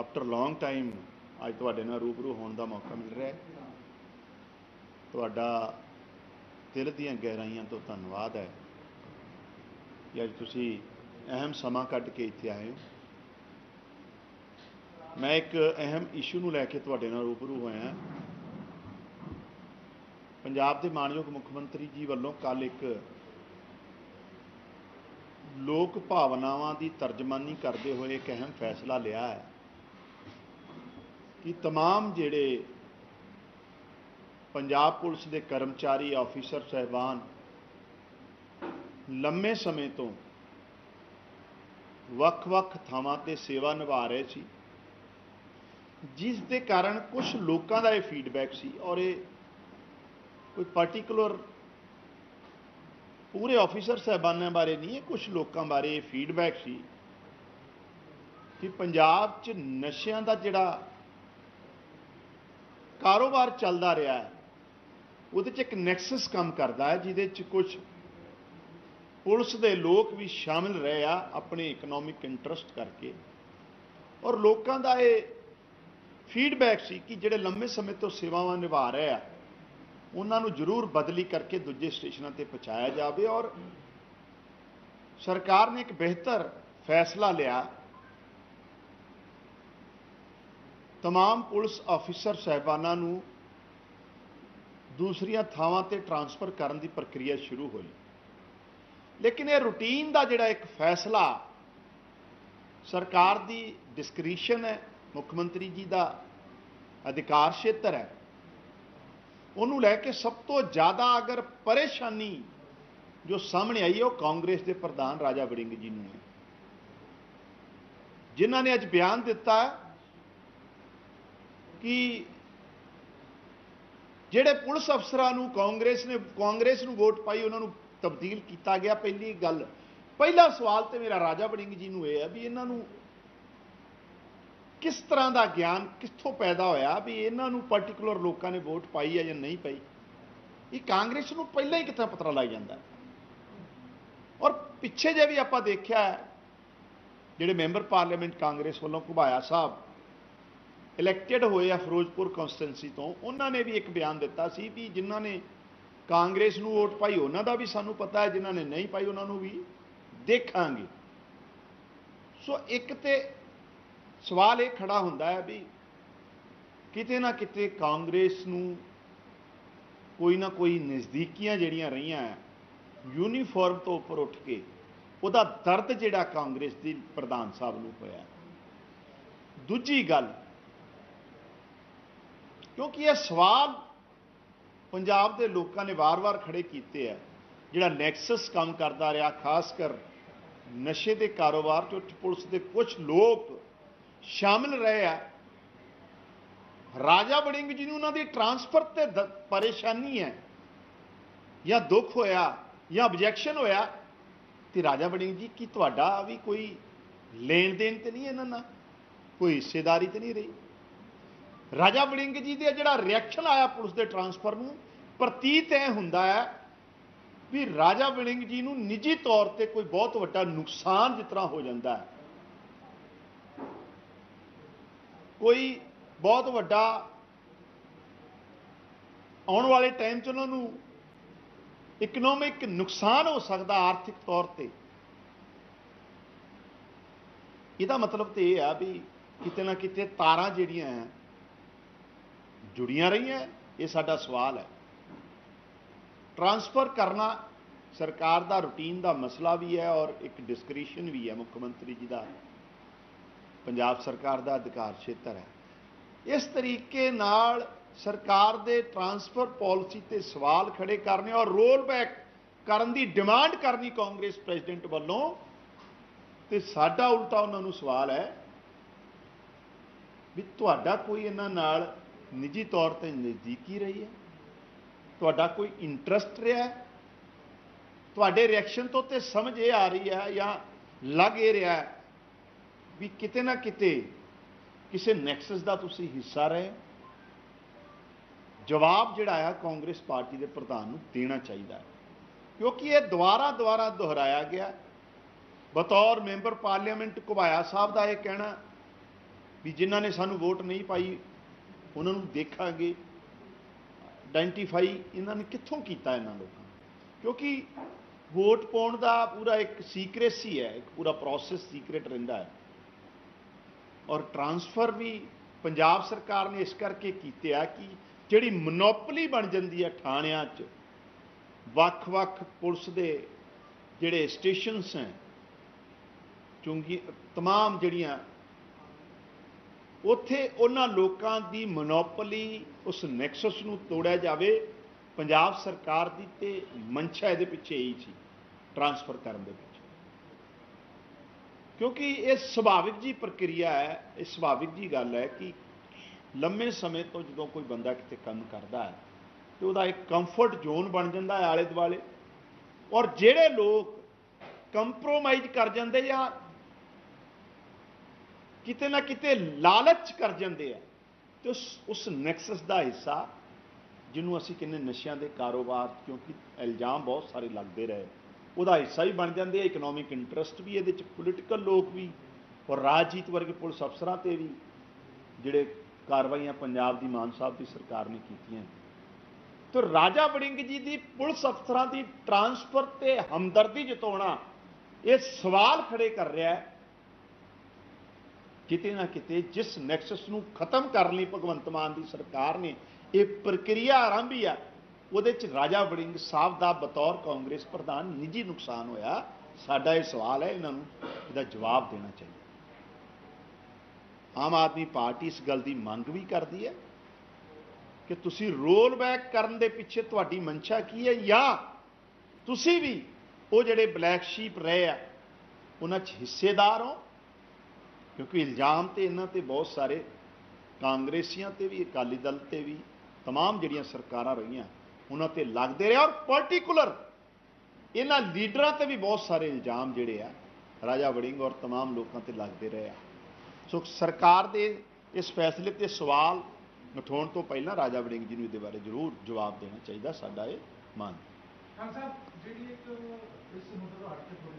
After long time ਅੱਜ ਤੁਹਾਡੇ ਨਾਲ ਰੂਬਰੂ ਹੋਣ ਦਾ ਮੌਕਾ ਮਿਲ ਰਿਹਾ ਹੈ। ਤੁਹਾਡਾ ਦਿਲ ਦੀਆਂ ਗਹਿਰਾਈਆਂ ਤੋਂ ਧੰਨਵਾਦ ਹੈ ਕਿ ਅੱਜ ਤੁਸੀਂ ਅਹਿਮ ਸਮਾਂ ਕੱਢ ਕੇ ਇੱਥੇ ਆਏ ਹੋ। ਮੈਂ ਇੱਕ ਅਹਿਮ ਇਸ਼ੂ ਨੂੰ ਲੈ ਕੇ ਤੁਹਾਡੇ ਨਾਲ ਰੂਬਰੂ ਹੋਇਆ ਪੰਜਾਬ ਦੇ ਮਾਨਯੋਗ ਮੁੱਖ ਮੰਤਰੀ ਜੀ ਵੱਲੋਂ ਕੱਲ ਇੱਕ ਲੋਕ ਭਾਵਨਾਵਾਂ ਦੀ ਤਰਜਮਾਨੀ ਕਰਦੇ ਹੋਏ ਇੱਕ ਅਹਿਮ ਫੈਸਲਾ ਲਿਆ ਹੈ। ਕਿ तमाम ਜਿਹੜੇ ਪੰਜਾਬ ਪੁਲਿਸ ਦੇ ਕਰਮਚਾਰੀ ਆਫੀਸਰ ਸਹਿਬਾਨ ਲੰਮੇ ਸਮੇਂ ਤੋਂ ਵੱਖ-ਵੱਖ ਥਾਵਾਂ ਤੇ ਸੇਵਾ ਨਿਭਾ ਰਹੇ ਸੀ ਜਿਸ ਦੇ ਕਾਰਨ ਕੁਝ ਲੋਕਾਂ ਦਾ ਇਹ ਫੀਡਬੈਕ ਸੀ ਔਰ ਇਹ ਕੋਈ ਪਾਰਟਿਕੂਲਰ ਪੂਰੇ ਆਫੀਸਰ ਸਹਿਬਾਨਾਂ ਬਾਰੇ ਨਹੀਂ ਹੈ ਕੁਝ ਲੋਕਾਂ ਬਾਰੇ ਇਹ ਫੀਡਬੈਕ ਸੀ ਕਿ ਪੰਜਾਬ 'ਚ ਨਸ਼ਿਆਂ ਦਾ ਜਿਹੜਾ ਕਾਰੋਬਾਰ ਚੱਲਦਾ ਰਿਹਾ ਹੈ, ਉਹਦੇ 'ਚ ਇੱਕ ਨੈਕਸਸ ਕੰਮ ਕਰਦਾ ਹੈ, ਜਿਹਦੇ 'ਚ ਕੁਝ ਪੁਲਿਸ ਦੇ ਲੋਕ ਵੀ ਸ਼ਾਮਿਲ ਰਹੇ ਆ ਆਪਣੇ ਇਕਨੋਮਿਕ ਇੰਟਰਸਟ ਕਰਕੇ। ਔਰ ਲੋਕਾਂ ਦਾ ਇਹ ਫੀਡਬੈਕ ਸੀ ਕਿ ਜਿਹੜੇ ਲੰਮੇ ਸਮੇਂ ਤੋਂ ਸੇਵਾਵਾਂ ਨਿਭਾ ਰਹੇ ਆ, ਉਹਨਾਂ ਨੂੰ ਜ਼ਰੂਰ ਬਦਲੀ ਕਰਕੇ ਦੂਜੇ ਸਟੇਸ਼ਨਾਂ ਤੇ ਪਹੁੰਚਾਇਆ ਜਾਵੇ। ਔਰ ਸਰਕਾਰ ਨੇ ਇੱਕ ਬਿਹਤਰ ਫੈਸਲਾ ਲਿਆ तमाम ਪੁਲਿਸ ਆਫੀਸਰ ਸਹਿਬਾਨਾਂ ਨੂੰ ਦੂਸਰੀਆਂ ਥਾਵਾਂ ਤੇ ਟਰਾਂਸਫਰ ਕਰਨ ਦੀ ਪ੍ਰਕਿਰਿਆ ਸ਼ੁਰੂ ਹੋਈ ਲੇਕਿਨ ਇਹ ਰੂਟੀਨ ਦਾ ਜਿਹੜਾ ਇੱਕ ਫੈਸਲਾ ਸਰਕਾਰ ਦੀ ਡਿਸਕ੍ਰਿਸ਼ਨ ਹੈ ਮੁੱਖ ਮੰਤਰੀ ਜੀ ਦਾ ਅਧਿਕਾਰ ਖੇਤਰ ਹੈ ਉਹਨੂੰ ਲੈ ਕੇ ਸਭ ਤੋਂ ਜ਼ਿਆਦਾ ਅਗਰ ਪਰੇਸ਼ਾਨੀ ਜੋ ਸਾਹਮਣੇ ਆਈ ਹੈ ਉਹ ਕਾਂਗਰਸ ਦੇ ਪ੍ਰਧਾਨ ਰਾਜਾ ਵੜਿੰਗ ਜੀ ਨੂੰ ਹੈ ਜਿਨ੍ਹਾਂ ਨੇ ਅੱਜ ਬਿਆਨ ਦਿੱਤਾ ਕਿ ਜਿਹੜੇ ਪੁਲਿਸ ਅਫਸਰਾਂ ਨੂੰ ਕਾਂਗਰਸ ਨੇ, ਕਾਂਗਰਸ ਨੂੰ ਵੋਟ ਪਾਈ, ਉਹਨਾਂ ਨੂੰ ਤਬਦੀਲ ਕੀਤਾ ਗਿਆ ਪਹਿਲੀ ਗੱਲ। ਪਹਿਲਾ ਸਵਾਲ ਤੇ ਮੇਰਾ ਰਾਜਾ ਵੜਿੰਗ ਜੀ ਨੂੰ ਇਹ ਹੈ ਵੀ ਇਹਨਾਂ ਨੂੰ ਕਿਸ ਤਰ੍ਹਾਂ ਦਾ ਗਿਆਨ ਕਿੱਥੋਂ ਪੈਦਾ ਹੋਇਆ ਵੀ ਇਹਨਾਂ ਨੂੰ ਪਾਰਟਿਕੂਲਰ ਲੋਕਾਂ ਨੇ ਵੋਟ ਪਾਈ ਹੈ ਜਾਂ ਨਹੀਂ ਪਾਈ? ਇਹ ਕਾਂਗਰਸ ਨੂੰ ਪਹਿਲਾਂ ਹੀ ਕਿੱਥੇ ਪਤਰਾ ਲੱਗ ਜਾਂਦਾ ਔਰ ਪਿੱਛੇ ਜੇ ਵੀ ਆਪਾਂ ਦੇਖਿਆ ਜਿਹੜੇ ਮੈਂਬਰ ਪਾਰਲੀਮੈਂਟ ਕਾਂਗਰਸ ਵੱਲੋਂ ਘੁਬਾਇਆ ਸਾਹਿਬ ਇਲੈਕਟਿਡ ਹੋਏ ਆ ਫਿਰੋਜ਼ਪੁਰ ਕਨਸਟੀਟੈਂਸੀ ਤੋਂ, ਉਹਨਾਂ ਨੇ ਵੀ ਇੱਕ ਬਿਆਨ ਦਿੱਤਾ ਸੀ ਵੀ ਜਿਨ੍ਹਾਂ ਨੇ ਕਾਂਗਰਸ ਨੂੰ ਵੋਟ ਪਾਈ, ਉਹਨਾਂ ਦਾ ਵੀ ਸਾਨੂੰ ਪਤਾ ਹੈ, ਜਿਨ੍ਹਾਂ ਨੇ ਨਹੀਂ ਪਾਈ, ਉਹਨਾਂ ਨੂੰ ਵੀ ਦੇਖਾਂਗੇ। ਸੋ ਇੱਕ ਤੇ ਸਵਾਲ ਇਹ ਖੜਾ ਹੁੰਦਾ ਹੈ ਵੀ ਕਿਤੇ ਨਾ ਕਿਤੇ ਕਾਂਗਰਸ ਨੂੰ ਕੋਈ ਨਾ ਕੋਈ ਨਜ਼ਦੀਕੀਆਂ ਜਿਹੜੀਆਂ ਰਹੀਆਂ ਯੂਨੀਫਾਰਮ ਤੋਂ ਉੱਪਰ ਉੱਠ ਕੇ ਉਹਦਾ ਦਰਦ ਜਿਹੜਾ ਕਾਂਗਰਸ ਦੀ ਪ੍ਰਧਾਨ ਸਾਹਿਬ ਨੂੰ ਹੋਇਆ। ਦੂਜੀ ਗੱਲ ਕਿਉਂਕਿ ਇਹ ਸਵਾਲ ਪੰਜਾਬ ਦੇ ਲੋਕਾਂ ਨੇ ਵਾਰ-ਵਾਰ ਖੜੇ ਕੀਤੇ ਆ। ਜਿਹੜਾ ਨੈਕਸਸ ਕੰਮ ਕਰਦਾ ਰਿਹਾ, ਖਾਸ ਕਰ ਨਸ਼ੇ ਦੇ ਕਾਰੋਬਾਰ 'ਚ, ਉੱਚ ਪੁਲਿਸ ਦੇ ਕੁਝ ਲੋਕ ਸ਼ਾਮਿਲ ਰਹੇ ਆ। ਰਾਜਾ ਵੜਿੰਗ ਜੀ ਨੂੰ ਉਹਨਾਂ ਦੀ ਟਰਾਂਸਫਰ ਤੇ ਦ- ਪਰੇਸ਼ਾਨੀ ਹੈ। ਜਾਂ ਦੁੱਖ ਹੋਇਆ, ਜਾਂ ਆਬਜੈਕਸ਼ਨ ਹੋਇਆ, ਤੇ ਰਾਜਾ ਵੜਿੰਗ ਜੀ, ਕੀ ਤੁਹਾਡਾ ਵੀ ਕੋਈ ਲੈਣ ਦੇਣ ਤੇ ਨਹੀਂ ਇਹਨਾਂ ਨਾਲ? ਕੋਈ ਹਿੱਸੇਦਾਰੀ ਤੇ ਨਹੀਂ ਰਹੀ? ਰਾਜਾ ਵੜਿੰਗ ਜੀ ਦੇ ਜਿਹੜਾ ਰਿਐਕਸ਼ਨ ਆਇਆ ਪੁਲਿਸ ਦੇ ਟਰਾਂਸਫਰ ਨੂੰ, ਪ੍ਰਤੀਤ ਐ ਹੁੰਦਾ ਹੈ ਵੀ ਰਾਜਾ ਵੜਿੰਗ ਜੀ ਨੂੰ ਨਿੱਜੀ ਤੌਰ ਤੇ ਕੋਈ ਬਹੁਤ ਵੱਡਾ ਨੁਕਸਾਨ ਜਿਸ ਤਰ੍ਹਾਂ ਹੋ ਜਾਂਦਾ ਹੈ। ਕੋਈ ਬਹੁਤ ਵੱਡਾ ਆਉਣ ਵਾਲੇ ਟਾਈਮ 'ਚ ਉਹਨਾਂ ਨੂੰ ਇਕਨੋਮਿਕ ਨੁਕਸਾਨ ਹੋ ਸਕਦਾ ਆਰਥਿਕ ਤੌਰ ਤੇ। ਇਹਦਾ ਮਤਲਬ ਤੇ ਇਹ ਆ ਵੀ ਕਿਤੇ ਨਾ ਕਿਤੇ ਤਾਰਾਂ ਜਿਹੜੀਆਂ ਹੈ ਜੁੜੀਆਂ ਰਹੀਆਂ, ਇਹ ਸਾਡਾ ਸਵਾਲ ਹੈ। ਟਰਾਂਸਫਰ ਕਰਨਾ ਸਰਕਾਰ ਦਾ ਰੂਟੀਨ ਦਾ ਮਸਲਾ ਵੀ ਹੈ ਔਰ ਇੱਕ ਡਿਸਕ੍ਰਿਸ਼ਨ ਵੀ ਹੈ। ਮੁੱਖ ਮੰਤਰੀ ਜੀ ਦਾ ਪੰਜਾਬ ਸਰਕਾਰ ਦਾ ਅਧਿਕਾਰ ਖੇਤਰ ਹੈ। ਇਸ ਤਰੀਕੇ ਨਾਲ ਸਰਕਾਰ ਦੇ ਟਰਾਂਸਫਰ ਪਾਲਿਸੀ ਤੇ ਸਵਾਲ ਖੜੇ ਕਰਨੇ ਔਰ ਰੋਲ ਬੈਕ ਕਰਨ ਦੀ ਡਿਮਾਂਡ ਕਰਨੀ ਕਾਂਗਰਸ ਪ੍ਰੈਜ਼ੀਡੈਂਟ ਵੱਲੋਂ, ਤੇ ਸਾਡਾ ਉਲਟਾ ਉਹਨਾਂ ਨੂੰ ਸਵਾਲ ਹੈ ਵੀ ਤੁਹਾਡਾ ਕੋਈ ਇਹਨਾਂ ਨਾਲ ਨਿੱਜੀ ਤੌਰ ਤੇ ਨਜ਼ਦੀਕੀ ਰਹੀ ਹੈ। ਤੁਹਾਡਾ ਕੋਈ ਇੰਟਰਸਟ ਰਿਹਾ ਹੈ? ਤੁਹਾਡੇ ਰਿਐਕਸ਼ਨ ਤੋਂ ਤੇ ਸਮਝ ਇਹ ਆ ਰਹੀ ਹੈ ਜਾਂ ਲੱਗ ਇਹ ਰਿਹਾ ਹੈ ਵੀ ਕਿਤੇ ਨਾ ਕਿਤੇ ਕਿਸੇ ਨੈਕਸਸ ਦਾ ਤੁਸੀਂ ਹਿੱਸਾ ਰਹੇ ਜਵਾਬ ਜਿਹੜਾ ਆ ਕਾਂਗਰਸ ਪਾਰਟੀ ਦੇ ਪ੍ਰਧਾਨ ਨੂੰ ਦੇਣਾ ਚਾਹੀਦਾ ਹੈ। ਕਿਉਂਕਿ ਇਹ ਦੁਬਾਰਾ ਦੁਬਾਰਾ ਦੁਹਰਾਇਆ ਗਿਆ। ਬਤੌਰ ਮੈਂਬਰ ਪਾਰਲੀਮੈਂਟ ਘੁਬਾਇਆ ਸਾਹਿਬ ਦਾ ਇਹ ਕਹਿਣਾ ਵੀ ਜਿਨ੍ਹਾਂ ਨੇ ਸਾਨੂੰ ਵੋਟ ਨਹੀਂ ਪਾਈ ਉਹਨਾਂ ਨੂੰ ਦੇਖਾਂਗੇ ਆਇਡੈਂਟੀਫਾਈ ਇਹਨਾਂ ਨੇ ਕਿੱਥੋਂ ਕੀਤਾ ਇਹਨਾਂ ਲੋਕਾਂ ਨੇ। ਕਿਉਂਕਿ ਵੋਟ ਪਾਉਣ ਦਾ ਪੂਰਾ ਇੱਕ ਸੀਕ੍ਰੇਸੀ ਹੈ ਇੱਕ ਪੂਰਾ ਪ੍ਰੋਸੈਸ ਸੀਕ੍ਰੇਟ ਰਹਿੰਦਾ ਹੈ ਔਰ ਟਰਾਂਸਫਰ ਵੀ ਪੰਜਾਬ ਸਰਕਾਰ ਨੇ ਇਸ ਕਰਕੇ ਕੀਤੇ ਆ ਕਿ ਜਿਹੜੀ ਮੋਨੋਪੋਲੀ ਬਣ ਜਾਂਦੀ ਹੈ ਥਾਣਿਆਂ 'ਚ ਵੱਖ-ਵੱਖ ਪੁਲਿਸ ਦੇ ਜਿਹੜੇ ਸਟੇਸ਼ਨਸ ਹੈ ਚੁੰਗੀ तमाम ਜਿਹੜੀਆਂ ਉੱਥੇ ਉਹਨਾਂ ਲੋਕਾਂ ਦੀ ਮੋਨੋਪੋਲੀ ਉਸ ਨੈਕਸਸ ਨੂੰ ਤੋੜਿਆ ਜਾਵੇ। ਪੰਜਾਬ ਸਰਕਾਰ ਦੀ ਤੇ ਮਨਸ਼ਾ ਇਹਦੇ ਪਿੱਛੇ ਹੀ ਸੀ, ਟਰਾਂਸਫਰ ਕਰਨ ਦੇ ਵਿੱਚ ਕਿਉਂਕਿ ਇਹ ਸੁਭਾਵਿਕ ਜੀ ਪ੍ਰਕਿਰਿਆ ਹੈ, ਇਹ ਸੁਭਾਵਿਕ ਜੀ ਗੱਲ ਹੈ ਕਿ ਲੰਮੇ ਸਮੇਂ ਤੋਂ ਜਦੋਂ ਕੋਈ ਬੰਦਾ ਕਿਤੇ ਕੰਮ ਕਰਦਾ ਹੈ, ਤੇ ਉਹਦਾ ਇੱਕ ਕੰਫਰਟ ਜ਼ੋਨ ਬਣ ਜਾਂਦਾ ਹੈ ਆਲੇ ਦੁਆਲੇ ਔਰ ਜਿਹੜੇ ਲੋਕ ਕੰਪਰੋਮਾਈਜ਼ ਕਰ ਜਾਂਦੇ ਜਾਂ ਕਿਤੇ ਨਾ ਕਿਤੇ ਲਾਲਚ ਕਰ ਜਾਂਦੇ ਆ। ਤੇ ਉਸ ਉਸ ਨੈਕਸਸ ਦਾ ਹਿੱਸਾ ਜਿਹਨੂੰ ਅਸੀਂ ਕਹਿੰਦੇ ਨਸ਼ਿਆਂ ਦੇ ਕਾਰੋਬਾਰ, ਕਿਉਂਕਿ ਇਲਜ਼ਾਮ ਬਹੁਤ ਸਾਰੇ ਲੱਗਦੇ ਰਹੇ, ਉਹਦਾ ਹਿੱਸਾ ਵੀ ਬਣ ਜਾਂਦੇ ਆ ਇਕਨੋਮਿਕ ਇੰਟਰਸਟ ਵੀ ਇਹਦੇ ਚ ਪੋਲੀਟੀਕਲ ਲੋਕ ਵੀ ਔਰ ਰਾਜਨੀਤ ਵਰਗੇ ਪੁਲਿਸ ਅਫਸਰਾਂ ਤੇ ਵੀ, ਜਿਹੜੇ ਕਾਰਵਾਈਆਂ ਪੰਜਾਬ ਦੀ ਮਾਨ ਸਾਹਿਬ ਦੀ ਸਰਕਾਰ ਨੇ ਕੀਤੀਆਂ। ਤੇ ਰਾਜਾ ਵੜਿੰਗ ਜੀ ਦੀ ਪੁਲਿਸ ਅਫਸਰਾਂ ਦੀ ਟਰਾਂਸਫਰ ਤੇ ਹਮਦਰਦੀ ਜਤਾਉਣਾ, ਇਹ ਸਵਾਲ ਖੜੇ ਕਰ ਰਿਹਾ ਹੈ ਕਿਤੇ ਨਾ ਕਿਤੇ ਜਿਸ ਨੈਕਸਸ ਨੂੰ ਖਤਮ ਕਰਨ ਲਈ ਭਗਵੰਤ ਮਾਨ ਦੀ ਸਰਕਾਰ ਨੇ ਇਹ ਪ੍ਰਕਿਰਿਆ ਆਰੰਭੀ ਆ, ਉਹਦੇ ਚ ਰਾਜਾ ਵੜਿੰਗ ਸਾਹਿਬ ਦਾ ਬਤੌਰ ਕਾਂਗਰਸ ਪ੍ਰਧਾਨ ਨਿੱਜੀ ਨੁਕਸਾਨ ਹੋਇਆ। ਸਾਡਾ ਇਹ ਸਵਾਲ ਹੈ ਇਹਨਾਂ ਨੂੰ, ਇਹਦਾ ਜਵਾਬ ਦੇਣਾ ਚਾਹੀਦਾ। ਆਮ ਆਦਮੀ ਪਾਰਟੀ ਇਸ ਗੱਲ ਦੀ ਮੰਗ ਵੀ ਕਰਦੀ ਹੈ ਕਿ ਤੁਸੀਂ ਰੋਲ ਬੈਕ ਕਰਨ ਦੇ ਪਿੱਛੇ ਤੁਹਾਡੀ ਮਨਸ਼ਾ ਕੀ ਹੈ ਜਾਂ ਤੁਸੀਂ ਵੀ ਉਹ ਜਿਹੜੇ ਬਲੈਕ ਸ਼ੀਪ ਰਹੇ ਆ, ਉਹਨਾਂ 'ਚ ਹਿੱਸੇਦਾਰ ਹੋ ਕਿਉਂਕਿ ਇਲਜ਼ਾਮ ਤੇ ਇਹਨਾਂ ਤੇ ਬਹੁਤ ਸਾਰੇ ਕਾਂਗਰਸੀਆਂ ਤੇ ਵੀ ਅਕਾਲੀ ਦਲ ਤੇ ਵੀ तमाम ਜਿਹੜੀਆਂ ਸਰਕਾਰਾਂ ਰਹੀਆਂ ਉਹਨਾਂ ਤੇ ਲੱਗਦੇ ਰਹੇ ਔਰ ਪਾਰਟਿਕੂਲਰ ਇਹਨਾਂ ਲੀਡਰਾਂ ਤੇ ਵੀ ਬਹੁਤ ਸਾਰੇ ਇਲਜ਼ਾਮ ਜਿਹੜੇ ਆ ਰਾਜਾ ਵੜਿੰਗ ਔਰ तमाम ਲੋਕਾਂ ਤੇ ਲੱਗਦੇ ਰਹੇ ਆ ਸੋ ਸਰਕਾਰ ਦੇ ਇਸ ਫੈਸਲੇ ਤੇ ਸਵਾਲ ਉਠਾਉਣ ਤੋਂ ਪਹਿਲਾਂ ਰਾਜਾ ਵੜਿੰਗ ਜੀ ਨੂੰ ਇਹਦੇ ਬਾਰੇ ਜ਼ਰੂਰ ਜਵਾਬ ਦੇਣਾ ਚਾਹੀਦਾ ਸਾਡਾ ਇਹ ਮੰਨ ਖਾਨ ਸਾਹਿਬ ਜਿਹੜੀ ਇੱਕ ਇਸ ਮੁੱਦੇ ਤੋਂ ਹਟ ਕੇ ਥੋੜੀ ਸਵਾਲ ਹੈ ਕਿ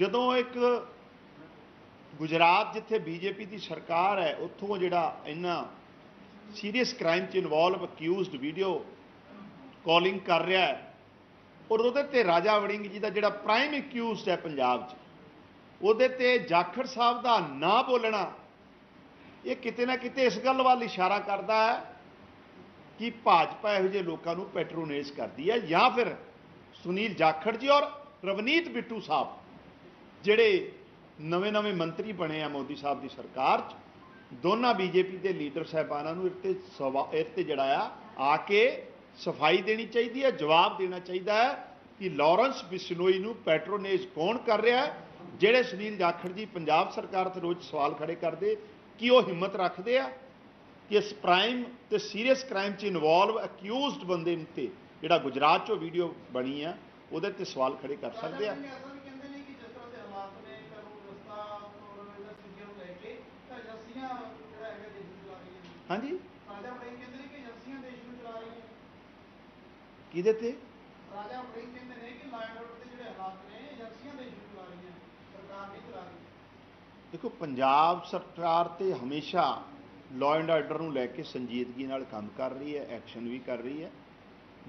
ਜਦੋਂ ਇੱਕ ਗੁਜਰਾਤ ਜਿੱਥੇ ਬੀਜੇਪੀ ਦੀ ਸਰਕਾਰ ਹੈ, ਉੱਥੋਂ ਜਿਹੜਾ ਇੰਨਾ ਸੀਰੀਅਸ ਕ੍ਰਾਈਮ 'ਚ ਇਨਵੋਲਵ ਅਕਿਊਜ਼ਡ ਵੀਡੀਓ ਕਾਲਿੰਗ ਕਰ ਰਿਹਾ ਹੈ, ਔਰ ਉਹਦੇ ਤੇ ਰਾਜਾ ਵੜਿੰਗ ਜੀ ਦਾ ਜਿਹੜਾ ਪ੍ਰਾਈਮ ਅਕਿਊਜ਼ਡ ਹੈ ਪੰਜਾਬ 'ਚ, ਉਹਦੇ ਤੇ ਜਾਖੜ ਸਾਹਿਬ ਦਾ ਨਾਂ ਬੋਲਣਾ, ਇਹ ਕਿਤੇ ਨਾ ਕਿਤੇ ਇਸ ਗੱਲ ਵੱਲ ਇਸ਼ਾਰਾ ਕਰਦਾ ਹੈ ਕਿ ਭਾਜਪਾ ਇਹੋ ਜਿਹੇ ਲੋਕਾਂ ਨੂੰ ਪੈਟਰੋਨੇਜ ਕਰਦੀ ਹੈ ਜਾਂ ਫਿਰ ਸੁਨੀਲ ਜਾਖੜ ਜੀ ਔਰ ਰਵਨੀਤ ਬਿੱਟੂ ਸਾਹਿਬ। ਜਿਹੜੇ ਨਵੇਂ-ਨਵੇਂ ਮੰਤਰੀ ਬਣੇ ਆ ਮੋਦੀ ਸਾਹਿਬ ਦੀ ਸਰਕਾਰ 'ਚ, ਦੋਨਾਂ ਬੀਜੇਪੀ ਦੇ ਲੀਡਰ ਸਾਹਿਬਾਨਾਂ ਨੂੰ ਇੱਥੇ ਇੱਥੇ ਜਿਹੜਾ ਆ ਆ ਕੇ ਸਫ਼ਾਈ ਦੇਣੀ ਚਾਹੀਦੀ ਹੈ, ਜਵਾਬ ਦੇਣਾ ਚਾਹੀਦਾ ਹੈ ਕਿ ਲਾਰੈਂਸ ਬਿਸ਼ਨੋਈ ਨੂੰ ਪੈਟਰੋਨੇਜ ਕੌਣ ਕਰ ਰਿਹਾ ਹੈ, ਜਿਹੜੇ ਸੁਨੀਲ ਜਾਖੜ ਜੀ ਪੰਜਾਬ ਸਰਕਾਰ ਤੇ ਰੋਜ਼ ਸਵਾਲ ਖੜੇ ਕਰਦੇ, ਕੀ ਉਹ ਹਿੰਮਤ ਰੱਖਦੇ ਆ ਕਿ ਇਸ ਪ੍ਰਾਈਮ ਤੇ ਸੀਰੀਅਸ ਕ੍ਰਾਈਮ 'ਚ ਇਨਵੋਲਵ, ਅਕਿਊਜ਼ਡ ਬੰਦੇ ਨੂੰ ਤੇ ਜਿਹੜਾ ਗੁਜਰਾਤ 'ਚੋਂ ਵੀਡੀਓ ਬਣੀ ਆ, ਉਹਦੇ ਤੇ ਸਵਾਲ ਖੜੇ ਕਰ ਸਕਦੇ ਆ ਐਸਾ ਵੀ ਕਹਿੰਦੇ ਨੇ ਕਿ ਜਿਸ ਤਰ੍ਹਾਂ ਦੇ ਹਾਲਾਤ ਨੇ ਕਾਨੂੰਨ ਵਿਵਸਥਾ ਔਰ ਇਹਨਾਂ ਚੀਜ਼ਾਂ ਨੂੰ ਲੈ ਕੇ ਤਾਂ ਏਜੰਸੀਆਂ ਜਿਹੜਾ ਹੈਗਾ ਦੇਸ਼ ਨੂੰ ਚਲਾ ਰਹੀਆਂ ਨੇ ਹਾਂਜੀ? ਰਾਜਾ ਵੜਿੰਗ ਕਹਿੰਦੇ ਨੇ ਕਿ ਏਜੰਸੀਆਂ ਦੇਸ਼ ਨੂੰ ਚਲਾ ਰਹੀਆਂ। ਕਿਹਦੇ ਤੇ? ਰਾਜਾ ਵੜਿੰਗ ਕਹਿੰਦੇ ਨੇ ਕਿ ਲਾਇਨ ਰੋਡ ਦੇ ਜਿਹੜੇ ਹਾਲਾਤ ਨੇ ਏਜੰਸੀਆਂ ਦੇਸ਼ ਨੂੰ ਚਲਾ ਰਹੀਆਂ ਸਰਕਾਰ ਨਹੀਂ ਚਲਾ ਰਹੀ। ਦੇਖੋ ਪੰਜਾਬ ਸਰਕਾਰ ਤੇ ਹਮੇਸ਼ਾ ਲਾਅ ਐਂਡ ਆਰਡਰ ਨੂੰ ਲੈ ਕੇ ਸੰਜੀਦਗੀ ਨਾਲ ਕੰਮ ਕਰ ਰਹੀ ਹੈ ਐਕਸ਼ਨ ਵੀ ਕਰ ਰਹੀ ਹੈ।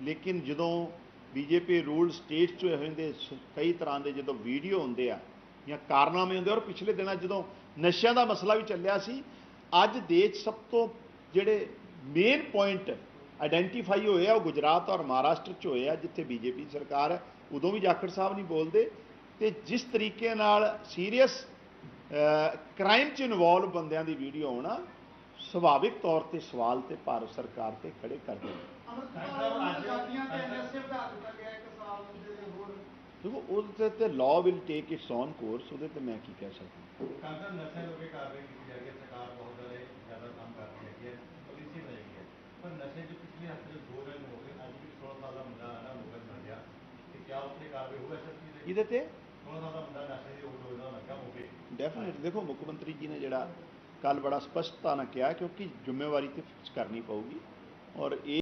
ਲੇਕਿਨ ਜਦੋਂ ਬੀਜੇਪੀ ਰੂਲ ਸਟੇਟ 'ਚ ਹੋਏ ਹੁੰਦੇ ਕਈ ਤਰ੍ਹਾਂ ਦੇ ਜਦੋਂ ਵੀਡੀਓ ਹੁੰਦੇ ਆ ਜਾਂ ਕਾਰਨਾਮੇ ਹੁੰਦੇ ਔਰ ਪਿਛਲੇ ਦਿਨਾਂ ਜਦੋਂ ਨਸ਼ਿਆਂ ਦਾ ਮਸਲਾ ਵੀ ਚੱਲਿਆ ਸੀ ਅੱਜ ਦੇਸ਼ ਸਭ ਤੋਂ ਜਿਹੜੇ ਮੇਨ ਪੁਆਇੰਟ ਆਇਡੈਂਟੀਫਾਈ ਹੋਏ ਆ, ਉਹ ਗੁਜਰਾਤ ਔਰ ਮਹਾਰਾਸ਼ਟਰ 'ਚ ਹੋਏ ਆ, ਜਿੱਥੇ ਬੀਜੇਪੀ ਸਰਕਾਰ ਹੈ, ਉਦੋਂ ਵੀ ਜਾਖੜ ਸਾਹਿਬ ਨਹੀਂ ਬੋਲਦੇ। ਤੇ ਜਿਸ ਤਰੀਕੇ ਨਾਲ ਸੀਰੀਅਸ ਕ੍ਰਾਈਮ 'ਚ ਇਨਵੋਲਵ ਬੰਦਿਆਂ ਦੀ ਵੀਡੀਓ ਆਉਣਾ, ਸੁਭਾਵਿਕ ਤੌਰ ਤੇ ਸਵਾਲ ਤੇ ਭਾਰਤ ਸਰਕਾਰ ਤੇ ਖੜੇ ਕਰਦੇ ਨੇ ਦੇਖੋ, ਉਹਦੇ ਤੇ law will take its own course ਉਹਦੇ ਤੇ ਮੈਂ ਕੀ ਕਹਿ ਸਕਦਾ। ਕਾਂਗਰਸ ਨਸ਼ੇ ਲੋਕੇ ਕਾਰਵਾਈ ਕੀਤੀ ਜਾ ਰਹੀ ਹੈ ਸਰਕਾਰ ਇਹਦੇ ਤੇ? ਡੈਫੀਨਿਟ ਦੇਖੋ ਮੁੱਖ ਮੰਤਰੀ ਜੀ ਨੇ ਜਿਹੜਾ ਕੱਲ ਬੜਾ ਸਪਸ਼ਟਤਾ ਨਾਲ ਕਿਹਾ ਕਿਉਂਕਿ ਜ਼ਿੰਮੇਵਾਰੀ ਤੇ ਕਰਨੀ ਪਊਗੀ। ਔਰ ਇਹ